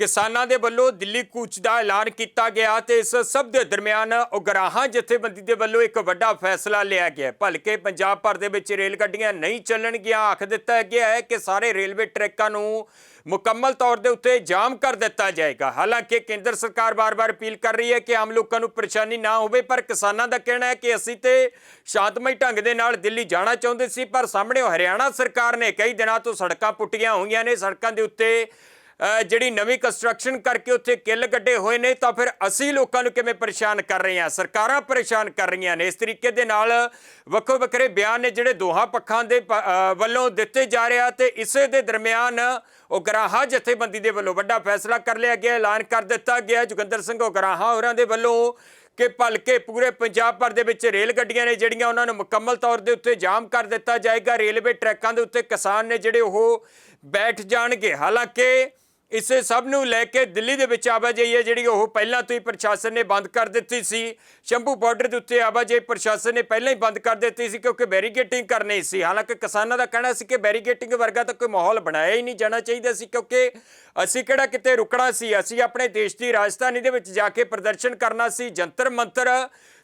ਕਿਸਾਨਾਂ ਦੇ ਵੱਲੋਂ ਦਿੱਲੀ ਕੂਚ ਦਾ ਐਲਾਨ ਕੀਤਾ ਗਿਆ ਤੇ ਇਸ ਸਭ ਦੇ ਦਰਮਿਆਨ ਉਗਰਾਹਾਂ ਜਥੇਬੰਦੀ ਦੇ ਵੱਲੋਂ ਇੱਕ ਵੱਡਾ ਫੈਸਲਾ ਲਿਆ ਗਿਆ ਭਲਕੇ ਪੰਜਾਬ ਭਰ ਦੇ ਵਿੱਚ ਰੇਲ ਗੱਡੀਆਂ ਨਹੀਂ ਚੱਲਣਗੀਆਂ। ਆਖ ਦਿੱਤਾ ਗਿਆ ਹੈ ਕਿ ਸਾਰੇ ਰੇਲਵੇ ਟਰੈਕਾਂ ਨੂੰ ਮੁਕੰਮਲ ਤੌਰ ਦੇ ਉੱਤੇ ਜਾਮ ਕਰ ਦਿੱਤਾ ਜਾਏਗਾ। ਹਾਲਾਂਕਿ ਕੇਂਦਰ ਸਰਕਾਰ ਬਾਰ-ਬਾਰ ਅਪੀਲ ਕਰ ਰਹੀ ਹੈ ਕਿ ਆਮ ਲੋਕਾਂ ਨੂੰ ਪਰੇਸ਼ਾਨੀ ਨਾ ਹੋਵੇ, ਪਰ ਕਿਸਾਨਾਂ ਦਾ ਕਹਿਣਾ ਹੈ ਕਿ ਅਸੀਂ ਤੇ ਸ਼ਾਂਤਮਈ ਢੰਗ ਦੇ ਨਾਲ ਦਿੱਲੀ ਜਾਣਾ ਚਾਹੁੰਦੇ ਸੀ, ਪਰ ਸਾਹਮਣੇ ਹਰਿਆਣਾ ਸਰਕਾਰ ਨੇ ਕਈ ਦਿਨਾਂ ਤੋਂ ਸੜਕਾਂ ਪੁੱਟੀਆਂ ਹੋਈਆਂ ਨੇ। ਸੜਕਾਂ ਦੇ ਉੱਤੇ ਜਿਹੜੀ ਨਵੀਂ ਕੰਸਟਰਕਸ਼ਨ ਕਰਕੇ ਉੱਥੇ ਕਿੱਲ ਗੱਡੇ ਹੋਏ ਨੇ, ਤਾਂ ਫਿਰ ਅਸੀਂ ਲੋਕਾਂ ਨੂੰ ਕਿਵੇਂ ਪਰੇਸ਼ਾਨ ਕਰ ਰਹੇ ਹਾਂ? ਸਰਕਾਰਾਂ ਪਰੇਸ਼ਾਨ ਕਰ ਰਹੀਆਂ ਨੇ। ਇਸ ਤਰੀਕੇ ਦੇ ਨਾਲ ਵੱਖੋ ਵੱਖਰੇ ਬਿਆਨ ਨੇ ਜਿਹੜੇ ਦੋਹਾਂ ਪੱਖਾਂ ਦੇ ਪ- ਵੱਲੋਂ ਦਿੱਤੇ ਜਾ ਰਿਹਾ ਤੇ ਇਸੇ ਦੇ ਦਰਮਿਆਨ ਉਗਰਾਹਾ ਜਥੇਬੰਦੀ ਦੇ ਵੱਲੋਂ ਵੱਡਾ ਫੈਸਲਾ ਕਰ ਲਿਆ ਗਿਆ, ਐਲਾਨ ਕਰ ਦਿੱਤਾ ਗਿਆ। ਜੋਗਿੰਦਰ ਸਿੰਘ ਉਗਰਾਹਾ ਹੋਰਾਂ ਦੇ ਵੱਲੋਂ ਕਿ ਭਲਕੇ ਪੂਰੇ ਪੰਜਾਬ ਭਰ ਦੇ ਵਿੱਚ ਰੇਲ ਗੱਡੀਆਂ ਨੇ ਜਿਹੜੀਆਂ ਉਹਨਾਂ ਨੂੰ ਮੁਕੰਮਲ ਤੌਰ ਦੇ ਉੱਤੇ ਜਾਮ ਕਰ ਦਿੱਤਾ ਜਾਏਗਾ। ਰੇਲਵੇ ਟਰੈਕਾਂ ਦੇ ਉੱਤੇ ਕਿਸਾਨ ਨੇ ਜਿਹੜੇ ਉਹ ਬੈਠ ਜਾਣਗੇ। ਹਾਲਾਂਕਿ ਇਸੇ ਸਭ ਨੂੰ ਲੈ ਕੇ ਦਿੱਲੀ ਦੇ ਵਿੱਚ ਆਵਾਜਾਈ ਹੈ, ਜਿਹੜੀ ਉਹ ਪਹਿਲਾਂ ਤੋਂ ਹੀ ਪ੍ਰਸ਼ਾਸਨ ਨੇ ਬੰਦ ਕਰ ਦਿੱਤੀ ਸੀ। ਸ਼ੰਭੂ ਬਾਰਡਰ ਦੇ ਉੱਤੇ ਆਵਾਜਾਈ ਪ੍ਰਸ਼ਾਸਨ ਨੇ ਪਹਿਲਾਂ ਹੀ ਬੰਦ ਕਰ ਦਿੱਤੀ ਸੀ ਕਿਉਂਕਿ ਬੈਰੀਗੇਟਿੰਗ ਕਰਨੀ ਸੀ। ਹਾਲਾਂਕਿ ਕਿਸਾਨਾਂ ਦਾ ਕਹਿਣਾ ਸੀ ਕਿ ਬੈਰੀਗੇਟਿੰਗ ਵਰਗਾ ਤਾਂ ਕੋਈ ਮਾਹੌਲ ਬਣਾਇਆ ਹੀ ਨਹੀਂ ਜਾਣਾ ਚਾਹੀਦਾ ਸੀ ਕਿਉਂਕਿ ਅਸੀਂ ਕਿਹੜਾ ਕਿਤੇ ਰੁਕਣਾ ਸੀ? ਅਸੀਂ ਆਪਣੇ ਦੇਸ਼ ਦੀ ਰਾਜਧਾਨੀ ਦੇ ਵਿੱਚ ਜਾ ਕੇ ਪ੍ਰਦਰਸ਼ਨ ਕਰਨਾ ਸੀ। ਜੰਤਰ ਮੰਤਰ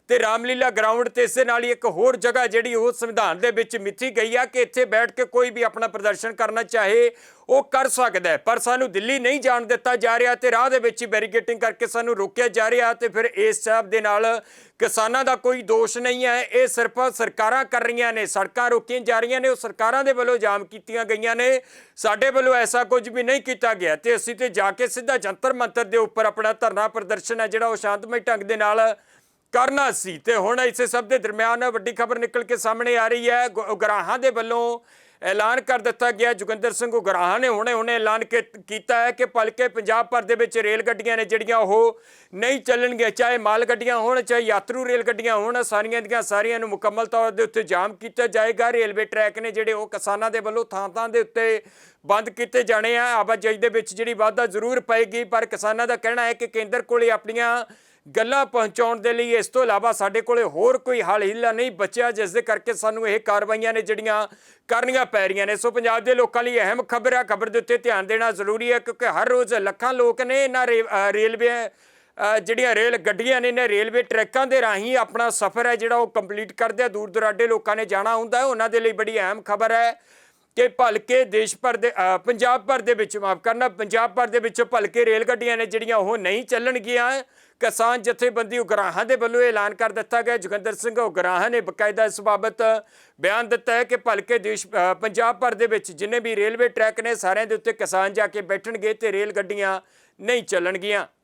ਤੇ ਰਾਮਲੀਲਾ ਗਰਾਊਂਡ ਤੇ ਇਸੇ ਨਾਲ ਹੀ ਇੱਕ ਹੋਰ ਜਗ੍ਹਾ ਜਿਹੜੀ ਉਹ ਸੰਵਿਧਾਨ ਦੇ ਵਿੱਚ ਮਿੱਥੀ ਗਈ ਆ ਕਿ ਇੱਥੇ ਬੈਠ ਕੇ ਕੋਈ ਵੀ ਆਪਣਾ ਪ੍ਰਦਰਸ਼ਨ ਕਰਨਾ ਚਾਹੇ ਉਹ ਕਰ ਸਕਦਾ ਹੈ। ਪਰ ਸਾਨੂੰ ਦਿੱਲੀ ਨਹੀਂ ਜਾਣ ਦਿੱਤਾ ਜਾ ਰਿਹਾ ਤੇ ਰਾਹ ਦੇ ਵਿੱਚ ਹੀ ਬੈਰੀਕੇਟਿੰਗ ਕਰਕੇ ਸਾਨੂੰ ਰੋਕਿਆ ਜਾ ਰਿਹਾ ਤੇ ਫਿਰ ਇਸ ਸਭ ਦੇ ਨਾਲ ਕਿਸਾਨਾਂ ਦਾ ਕੋਈ ਦੋਸ਼ ਨਹੀਂ ਹੈ। ਇਹ ਸਿਰਫ ਸਰਕਾਰਾਂ ਕਰ ਰਹੀਆਂ ਨੇ, ਸੜਕਾਂ ਰੋਕੀਆਂ ਜਾ ਰਹੀਆਂ ਨੇ, ਉਹ ਸਰਕਾਰਾਂ ਦੇ ਵੱਲੋਂ ਜਾਮ ਕੀਤੀਆਂ ਗਈਆਂ ਨੇ। ਸਾਡੇ ਵੱਲੋਂ ਐਸਾ ਕੁਝ ਵੀ ਨਹੀਂ ਕੀਤਾ ਗਿਆ ਤੇ ਅਸੀਂ ਤੇ ਜਾ ਕੇ ਸਿੱਧਾ ਜੰਤਰ ਮੰਤਰ ਦੇ ਉੱਪਰ ਆਪਣਾ ਧਰਨਾ ਪ੍ਰਦਰਸ਼ਨ ਹੈ ਜਿਹੜਾ ਉਹ ਸ਼ਾਂਤਮਈ ਢੰਗ ਦੇ ਨਾਲ ਕਰਨਾ ਸੀ ਤੇ ਹੁਣ ਇਸੇ ਸਭ ਦੇ ਦਰਮਿਆਨ ਵੱਡੀ ਖਬਰ ਨਿਕਲ ਕੇ ਸਾਹਮਣੇ ਆ ਰਹੀ ਹੈ। ਗੁ- ਉਗਰਾਹਾਂ ਦੇ ਵੱਲੋਂ ਐਲਾਨ ਕਰ ਦਿੱਤਾ ਗਿਆ। ਜੋਗਿੰਦਰ ਸਿੰਘ ਉਗਰਾਹਾਂ ਨੇ ਹੁਣੇ ਹੁਣੇ ਐਲਾਨ ਕੀ- ਕੀਤਾ ਹੈ ਕਿ ਭਲਕੇ ਪੰਜਾਬ ਭਰ ਦੇ ਵਿੱਚ ਰੇਲ ਗੱਡੀਆਂ ਨੇ ਜਿਹੜੀਆਂ ਉਹ ਨਹੀਂ ਚੱਲਣਗੀਆਂ, ਚਾਹੇ ਮਾਲ ਗੱਡੀਆਂ ਹੋਣ, ਚਾਹੇ ਯਾਤਰੂ ਰੇਲ ਗੱਡੀਆਂ ਹੋਣ, ਸਾਰੀਆਂ ਦੀਆਂ ਸਾਰੀਆਂ ਨੂੰ ਮੁਕੰਮਲ ਤੌਰ ਦੇ ਉੱਤੇ ਜਾਮ ਕੀਤਾ ਜਾਏਗਾ। ਰੇਲਵੇ ਟਰੈਕ ਨੇ ਜਿਹੜੇ ਉਹ ਕਿਸਾਨਾਂ ਦੇ ਵੱਲੋਂ ਥਾਂ ਥਾਂ ਦੇ ਉੱਤੇ ਬੰਦ ਕੀਤੇ ਜਾਣੇ ਆ। ਆਵਾਜਾਈ ਦੇ ਵਿੱਚ ਜਿਹੜੀ ਵਾਧਾ ਜ਼ਰੂਰ ਪਏਗੀ, ਪਰ ਕਿਸਾਨਾਂ ਦਾ ਕਹਿਣਾ ਹੈ ਕਿ ਕੇਂਦਰ ਕੋਲੇ ਆਪਣੀਆਂ ਗੱਲਾਂ ਪਹੁੰਚਾਉਣ ਦੇ ਲਈ ਇਸ ਤੋਂ ਇਲਾਵਾ ਸਾਡੇ ਕੋਲੇ ਹੋਰ ਕੋਈ ਹੱਲ ਹਿੱਲਾ ਨਹੀਂ ਬਚਿਆ, ਜਿਸ ਦੇ ਕਰਕੇ ਸਾਨੂੰ ਇਹ ਕਾਰਵਾਈਆਂ ਨੇ ਜਿਹੜੀਆਂ ਕਰਨੀਆਂ ਪੈ ਰਹੀਆਂ ਨੇ। ਸੋ ਪੰਜਾਬ ਦੇ ਲੋਕਾਂ ਲਈ ਅਹਿਮ ਖਬਰ ਹੈ ਖਬਰ ਦੇ ਉੱਤੇ ਧਿਆਨ ਦੇਣਾ ਜ਼ਰੂਰੀ ਹੈ, ਕਿਉਂਕਿ ਹਰ ਰੋਜ਼ ਲੱਖਾਂ ਲੋਕ ਨੇ ਇਹਨਾਂ ਰੇ- ਰੇਲਵੇ ਜਿਹੜੀਆਂ ਰੇਲ ਗੱਡੀਆਂ ਨੇ, ਇਹਨਾਂ ਰੇਲਵੇ ਟਰੈਕਾਂ ਦੇ ਰਾਹੀਂ ਆਪਣਾ ਸਫ਼ਰ ਹੈ ਜਿਹੜਾ ਉਹ ਕੰਪਲੀਟ ਕਰਦੇ ਆ। ਦੂਰ ਦੁਰਾਡੇ ਲੋਕਾਂ ਨੇ ਜਾਣਾ ਹੁੰਦਾ ਹੈ, ਉਹਨਾਂ ਦੇ ਲਈ ਬੜੀ ਅਹਿਮ ਖਬਰ ਹੈ। ਕਿ ਭਲਕੇ ਦੇਸ਼ ਭਰ ਦੇ ਪੰਜਾਬ ਭਰ ਦੇ ਵਿੱਚ, ਮਾਫ ਕਰਨਾ, ਪੰਜਾਬ ਭਰ ਦੇ ਵਿੱਚ ਭਲਕੇ ਰੇਲ ਗੱਡੀਆਂ ਨੇ ਜਿਹੜੀਆਂ ਉਹ ਨਹੀਂ ਚੱਲਣਗੀਆਂ। ਕਿਸਾਨ ਜਥੇਬੰਦੀ ਉਗਰਾਹਾਂ ਦੇ ਵੱਲੋਂ ਇਹ ਐਲਾਨ ਕਰ ਦਿੱਤਾ ਗਿਆ। ਜੋਗਿੰਦਰ ਸਿੰਘ ਉਗਰਾਹਾਂ ਨੇ ਬਕਾਇਦਾ ਇਸ ਬਾਬਤ ਬਿਆਨ ਦਿੱਤਾ ਹੈ ਕਿ ਭਲਕੇ ਦੇਸ਼ ਪੰਜਾਬ ਭਰ ਦੇ ਵਿੱਚ ਜਿੰਨੇ ਵੀ ਰੇਲਵੇ ਟਰੈਕ ਨੇ, ਸਾਰਿਆਂ ਦੇ ਉੱਤੇ ਕਿਸਾਨ ਜਾ ਕੇ ਬੈਠਣਗੇ ਤੇ ਰੇਲ ਗੱਡੀਆਂ ਨਹੀਂ ਚੱਲਣਗੀਆਂ।